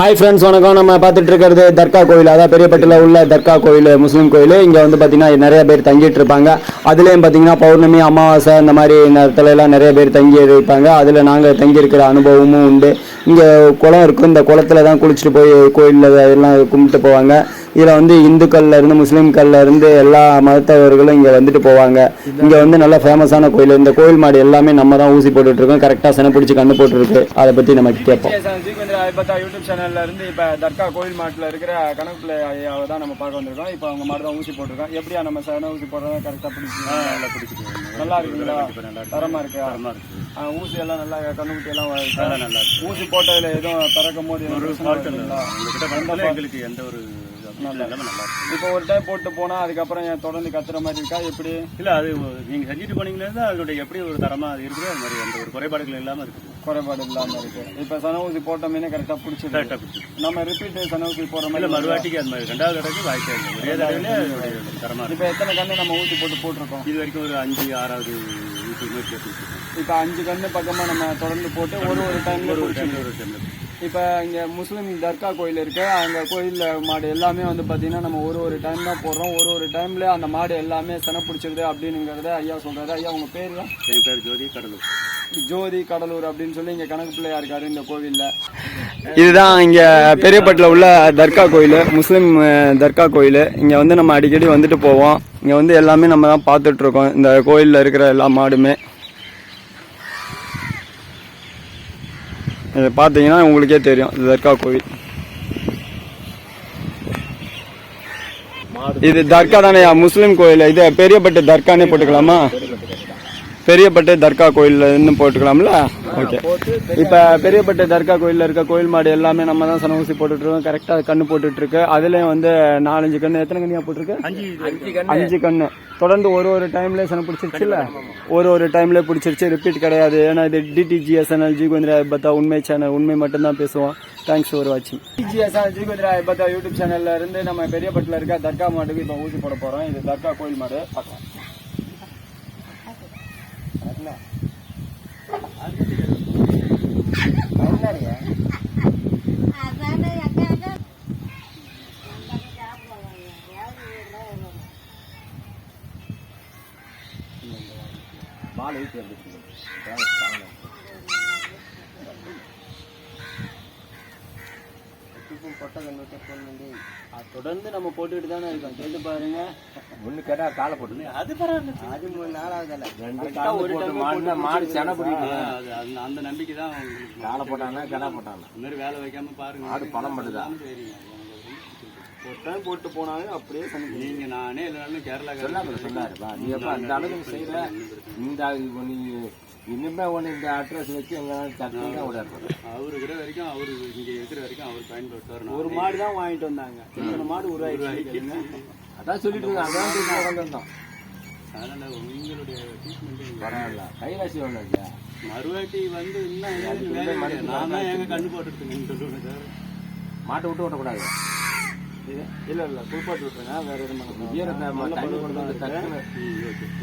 Hi friends வணக்கம். நம்ம பார்த்துட்டு இருக்கிறது தர்கா கோயில். அதாவது பெரியப்பட்டில் உள்ள தர்கா கோயில் முஸ்லீம் கோயில். இங்கே வந்து பார்த்தீங்கன்னா நிறைய பேர் தங்கிட்டு இருப்பாங்க. அதுலேயும் பார்த்தீங்கன்னா பௌர்ணமி அமாவாசை இந்த மாதிரி நேரத்துலலாம் நிறைய பேர் தங்கி இருப்பாங்க. அதில் நாங்கள் தங்கியிருக்கிற அனுபவமும் உண்டு. இங்கே குளம் இருக்கும். இந்த குளத்துல தான் குளிச்சுட்டு போய் கோயிலில் எல்லாம் கும்பிட்டு போவாங்க. இதில் வந்து இந்துக்கள்ல இருந்து முஸ்லீம்கள்ல இருந்து எல்லா மதத்தவர்களும் இங்கே வந்துட்டு போவாங்க. இங்கே வந்து நல்ல ஃபேமஸான கோயில். இந்த கோயில் மாடு எல்லாமே நம்ம தான் ஊசி போட்டுட்டு இருக்கோம் கரெக்டாக செனை பிடிச்சி கண்ணு போட்டுருக்கு. அதை பற்றி நம்ம கேட்போம். யூடியூப் சேனல்ல இருந்து இப்ப தர்கா கோயில் மாட்டுல இருக்கிற கணக்கு பிள்ளை ஐயாவை தான் நம்ம பார்க்க வந்திருக்கோம். இப்போ அவங்க மாடு தான் ஊசி போட்டிருக்கோம் எப்படியா நம்ம சன ஊசி போடுறோம் கரெக்டா பிடிச்சி நல்லா பிடிச்சிட்டு நல்லா இருக்குங்களா? நல்லா தரமா இருக்கா? தரமா இருக்கு. ஆ, ஊசி எல்லாம் நல்லா கண்ணுக்குட்டி எல்லாம் நல்லா நல்லா இருக்கு. ஊசி போட்டதுல எதுவும் பிறக்கும் போது எங்களுக்கு எந்த ஒரு நல்லா இப்போ ஒரு டைம் போட்டு போனா அதுக்கப்புறம் தொடர்ந்து கத்துற மாதிரி இருக்கா? எப்படி? இல்ல அது நீங்க செஞ்சுட்டு போனீங்களே தான் அதோட எப்படி ஒரு தரமா அது இருக்குது அது மாதிரி எந்த ஒரு குறைபாடுகள் இல்லாம இருக்குது. குறைபாடு இல்லாம இருக்கு. இப்போ சன ஊசி போட்டோமே கரெக்டா பிடிச்சிருக்கு நம்ம ரிப்பீட் சன ஊசி போடுற மாதிரி மறுவாட்டிக்கு அது மாதிரி. ரெண்டாவது தடவைக்கு வாய்ப்பே இல்லை. ஒரே தடவையிலே இப்போ எத்தனை கண்ணு நம்ம ஊசி போட்டு போட்டிருக்கோம்? இது வரைக்கும் ஒரு அஞ்சு ஆறாவது நோக்கி எடுத்துட்டு இப்போ அஞ்சு கண்ணு பக்கமா நம்ம தொடர்ந்து போட்டு ஒரு ஒரு டைம்ல ஒரு டைம்ல ஒரு டைம்ல இப்போ இங்கே முஸ்லீம் தர்கா கோயில் இருக்கு. அந்த கோயிலில் மாடு எல்லாமே வந்து பார்த்தீங்கன்னா நம்ம ஒரு ஒரு டைம் தான் போடுறோம். ஒரு ஒரு டைம்ல அந்த மாடு எல்லாமே சென பிடிச்சிருது அப்படின்னுங்கிறத ஐயா சொல்றாரு. ஐயா உங்க பேர் தான் என் பேர் ஜோதி கடலூர். ஜோதி கடலூர் அப்படின்னு சொல்லி இங்கே கணக்கு பிள்ளையா இருக்காரு இந்த கோவிலில். இதுதான் இங்கே பெரியப்பட்டில் உள்ள தர்கா கோயில் முஸ்லீம் தர்கா கோயில். இங்கே வந்து நம்ம அடிக்கடி வந்துட்டு போவோம். இங்கே வந்து எல்லாமே நம்ம தான் பார்த்துட்டு இருக்கோம் இந்த கோயிலில் இருக்கிற எல்லா மாடுமே. இதை பார்த்தீங்கன்னா உங்களுக்கே தெரியும் இது தர்கா கோயில் இது தர்கா தானேயா? முஸ்லீம் கோயில். இது பெரியப்பட்டு தர்கானே போட்டுக்கலாமா? பெரியப்பட்டு தர்கா கோயில்ல இருந்து போட்டுக்கலாம்ல? ஓகே இப்போ பெரியப்பட்டு தர்கா கோயில்ல இருக்க கோயில் மாடு எல்லாமே நம்ம தான் சன ஊசி போட்டுட்டு இருக்கோம். கரெக்டாக கண்ணு போட்டுட்டு இருக்கு. அதுலயும் வந்து நாலஞ்சு கண்ணு. எத்தனை கண்ணியா போட்டிருக்கு? அஞ்சு அஞ்சு கண்ணு. தொடர்ந்து ஒரு ஒரு டைம்ல சன பிடிச்சிருச்சுல்ல? ஒரு ஒரு டைம்ல பிடிச்சிருச்சு. ரிப்பீட் கிடையாது. ஏன்னா இது டிடிஜிஎஸ்என்எல் ஜிகுந்திரா பத்தா உண்மை சேனல் உண்மை மட்டும்தான் பேசுவோம். தேங்க்ஸ் ஃபார் வாட்சிங் ஜிஎஸ்ஆர் ஜிகுந்திரா ஐபத்தா யூடியூப் சேனல்ல இருந்து நம்ம பெரியப்பட்டில் இருக்க தர்கா மாட்டுக்கு இப்போ ஊசி போட போறோம். இது தர்கா கோயில் மாடு. பார்க்கலாம். இருக்குல்ல பால் ஊற்றி வந்துருக்கு தொடர்ந்து நம்ம போட்டுக்கிட்டு தானே இருக்கோம். கேட்டு பாருங்க. ஒண்ணு கேட்டா காலை போட்டு அது பரவாயில்ல அது மூணு இல்ல ரெண்டு காலை ஒரு போட்டு மாடு மாடு சென பிடிக்கும். அது அந்த- அந்த நம்பிக்கை தான் காலை போட்டானா கிடா போட்டானா? இந்த மாதிரி வேலை வைக்காம பாருங்க. மாடு பணம் பண்ணுதா? சரிங்க டைம் போட்டு போனாலும் அப்படியே நீங்க நானே இல்லைனாலும் கேரளா சொன்னாரு வா, நீ எப்ப அந்த அளவுக்கு செய்யற? இந்த நீ இனிமே ஒண்ணு இந்த அட்ரஸ் வச்சு எங்க தட்டுங்க விடாது அவரு கூட வரைக்கும் அவரு இங்க இருக்கிற வரைக்கும் அவர் பயன்படுத்துவார் ஒரு மாடு தான் வாங்கிட்டு வந்தாங்க. இத்தனை மாடு உருவாயிடுச்சு அதான் சொல்லிட்டு இருந்தேன் அதான் நான் வந்திருந்தோம் அதனால உங்களுடைய ட்ரீட்மெண்ட் பரவாயில்ல. கைராசி ஒண்ணு இல்லையா மறுவாட்டி வந்து இன்னும். நான் தான் எங்க கண்ணு போட்டுருக்கேன் சொல்லுவேன் சார். மாட்டை விட்டு விடக்கூடாது இல்ல இல்ல குளிப்பாட்டி விட்டுருங்க வேற எதுவும்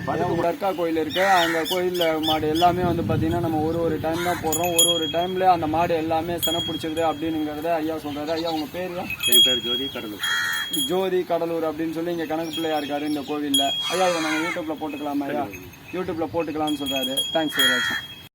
பண்ண தர்கா கோயில் இருக்கு. அந்த கோயில்ல மாடு எல்லாமே வந்து பாத்தீங்கன்னா நம்ம ஒரு ஒரு டைம் தான் போடுறோம். ஒரு ஒரு டைம்ல அந்த மாடு எல்லாமே சென பிடிச்சிருது அப்படின்னுங்கிறத ஐயா சொல்றாரு. ஐயா உங்க பேர் தான் என் பேர் ஜோதி கடலூர். ஜோதி கடலூர் அப்படின்னு சொல்லி இங்க கணக்கு பிள்ளையா இருக்காரு இந்த கோவில்ல. ஐயா இதை நாங்க யூடியூப்ல போட்டுக்கலாமா ஐயா? யூடியூப்ல போட்டுக்கலாம்னு சொல்றாரு. தேங்க்ஸ் வாட்சிங்